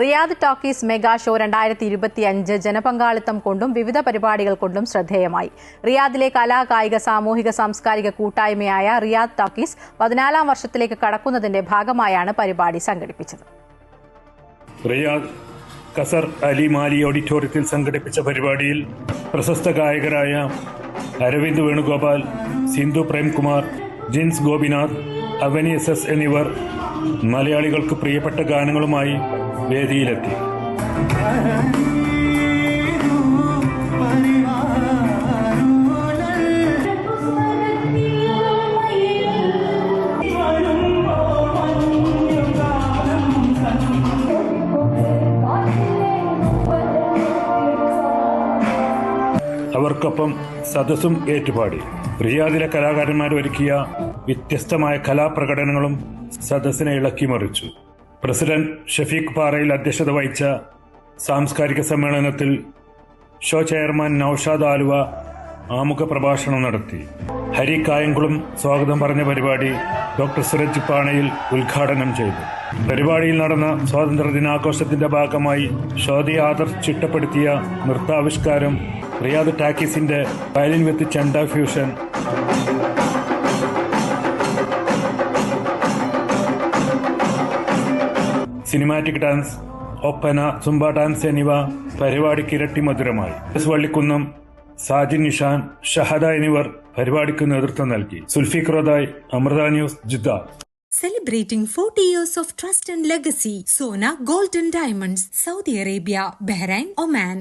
Riyadh talkies mega show രണ്ടായിരത്തി ഇരുപത്തി അഞ്ച് ജനപങ്കാളിത്തം കൊണ്ടും വിവിധ പരിപാടികൾ കൊണ്ടും ശ്രദ്ധേയമായി. റിയാദിലെ കലാ കായിക സാമൂഹിക സാംസ്കാരിക കൂട്ടായ്മയായ റിയാദ് ടോക്കീസ് പതിനാലാം വർഷത്തിലേക്ക് കടക്കുന്നതിന്റെ ഭാഗമായാണ് പരിപാടി സംഘടിപ്പിച്ചത്. റിയാദ് കസർ അലി മാലി ഓഡിറ്റോറിയത്തിൽ സംഘടിപ്പിച്ച പരിപാടിയിൽ പ്രശസ്ത ഗായകരായ അരവിന്ദ് വേണുഗോപാൽ സിന്ധു പ്രേംകുമാർ ജിൻസ് ഗോപിനാഥ് അവനി എസ് എസ് എന്നിവർ മലയാളികൾക്ക് പ്രിയപ്പെട്ട ഗാനങ്ങളുമായി വേദിയിലെത്തി. അവർക്കൊപ്പം സദസ്സും ഏറ്റുപാടി. റിയാദിലെ കലാകാരന്മാർ ഒരുക്കിയ വ്യത്യസ്തമായ കലാപ്രകടനങ്ങളും സദസ്സിനെ ഇളക്കി മറിച്ചു. പ്രസിഡന്റ് ഷഫീഖ് പാറയിൽ അധ്യക്ഷത വഹിച്ച സാംസ്കാരിക സമ്മേളനത്തിൽ ഷോ ചെയർമാൻ നൌഷാദ് ആലുവ ആമുഖ പ്രഭാഷണം നടത്തി. ഹരി കായംകുളം സ്വാഗതം പറഞ്ഞ പരിപാടി ഡോക്ടർ സുരജ് പാണയിൽ ഉദ്ഘാടനം ചെയ്തു. പരിപാടിയിൽ നടന്ന സ്വാതന്ത്ര്യ ദിനാഘോഷത്തിന്റെ ഭാഗമായി ഷോദി ആദർ ചിട്ടപ്പെടുത്തിയ നൃത്താവിഷ്കാരം Riyadh ടാക്കിസിന്റെ violin with chenda fusion. Cinematic dance oppana Zumba dance എന്നിവ പരിപാടിക്ക് ഇരട്ടി മധുരമായി. എസ് വള്ളിക്കുന്നം സാജിൻ നിഷാൻ ഷഹദ എന്നിവർ പരിപാടിക്ക് നേതൃത്വം നൽകി. Zulfiq Roday Amrita news Jeddah. Celebrating 40 years of trust and legacy, Sona Golden Diamonds, Saudi Arabia, Bahrain, Oman.